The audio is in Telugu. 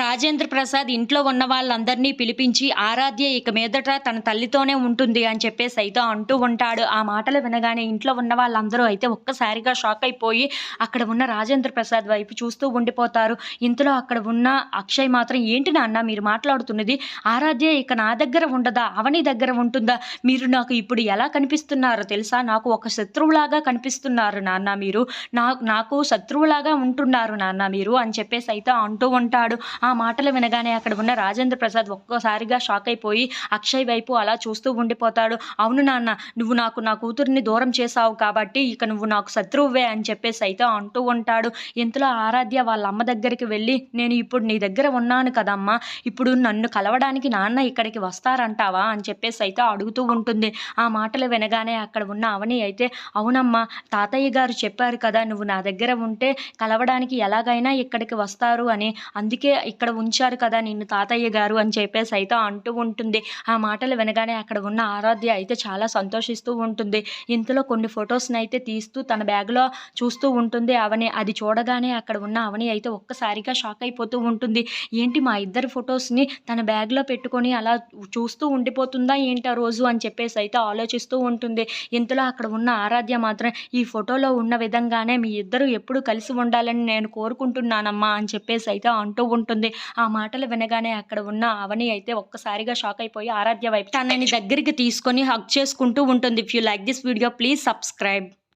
రాజేంద్ర ప్రసాద్ ఇంట్లో ఉన్న వాళ్ళందరినీ పిలిపించి ఆరాధ్య ఇక మీదట తన తల్లితోనే ఉంటుంది అని చెప్పేసి అయితే అంటూ ఉంటాడు. ఆ మాటలు వినగానే ఇంట్లో ఉన్న వాళ్ళందరూ అయితే ఒక్కసారిగా షాక్ అయిపోయి అక్కడ ఉన్న రాజేంద్ర ప్రసాద్ వైపు చూస్తూ ఉండిపోతారు. ఇంతలో అక్కడ ఉన్న అక్షయ్ మాత్రం ఏంటి నాన్న మీరు మాట్లాడుతున్నది? ఆరాధ్య ఇక నా దగ్గర ఉండదా? అవని దగ్గర ఉంటుందా? మీరు నాకు ఇప్పుడు ఎలా కనిపిస్తున్నారో తెలుసా? నాకు ఒక శత్రువులాగా కనిపిస్తున్నారు నాన్న మీరు. నా నాకు శత్రువులాగా ఉంటున్నారు నాన్న మీరు అని చెప్పేసి అయితే అంటూ ఉంటాడు. ఆ ఆ మాటలు వినగానే అక్కడ ఉన్న రాజేంద్ర ప్రసాద్ ఒక్కోసారిగా షాక్ అయిపోయి అక్షయ్ వైపు అలా చూస్తూ ఉండిపోతాడు. అవును నాన్న నువ్వు నాకు నా కూతుర్ని దూరం చేసావు కాబట్టి ఇక నువ్వు నాకు శత్రువువే అని చెప్పేసి అయితే అంటూ ఉంటాడు. ఇంతలో ఆరాధ్య వాళ్ళ అమ్మ దగ్గరికి వెళ్ళి నేను ఇప్పుడు నీ దగ్గర ఉన్నాను కదమ్మా. ఇప్పుడు నన్ను కలవడానికి నాన్న ఇక్కడికి వస్తారంటావా? అని చెప్పేసి అయితే అడుగుతూ ఉంటుంది. ఆ మాటలు వినగానే అక్కడ ఉన్న అవని అయితే అవునమ్మా తాతయ్య గారు చెప్పారు కదా నువ్వు నా దగ్గర ఉంటే కలవడానికి ఎలాగైనా ఇక్కడికి వస్తారు అని. అందుకే ఇక్కడ ఉంచారు కదా నిన్ను తాతయ్య గారు అని చెప్పేసి అయితే అంటూ ఉంటుంది. ఆ మాటలు వినగానే అక్కడ ఉన్న ఆరాధ్య అయితే చాలా సంతోషిస్తూ ఉంటుంది. ఇంతలో కొన్ని ఫొటోస్ని అయితే తీస్తూ తన బ్యాగ్లో చూస్తూ ఉంటుంది అవని. అది చూడగానే అక్కడ ఉన్న అవని అయితే ఒక్కసారిగా షాక్ అయిపోతూ ఉంటుంది. ఏంటి మా ఇద్దరి ఫొటోస్ని తన బ్యాగ్లో పెట్టుకొని అలా చూస్తూ ఉండిపోతుందా ఏంటి ఆ రోజు అని చెప్పేసి అయితే ఆలోచిస్తూ ఉంటుంది. ఇంతలో అక్కడ ఉన్న ఆరాధ్య మాత్రం ఈ ఫోటోలో ఉన్న విధంగానే మీ ఇద్దరు ఎప్పుడు కలిసి ఉండాలని నేను కోరుకుంటున్నానమ్మా అని చెప్పేసి అయితే అంటూ ఉంటుంది. ఆ మాటలు వినగానే అక్కడ ఉన్న అవని అయితే ఒక్కసారిగా షాక్ అయిపోయి ఆరాధ్య వైపు తనని దగ్గరికి తీసుకొని హక్ చేసుకుంటూ ఉంటుంది. If you like this video please subscribe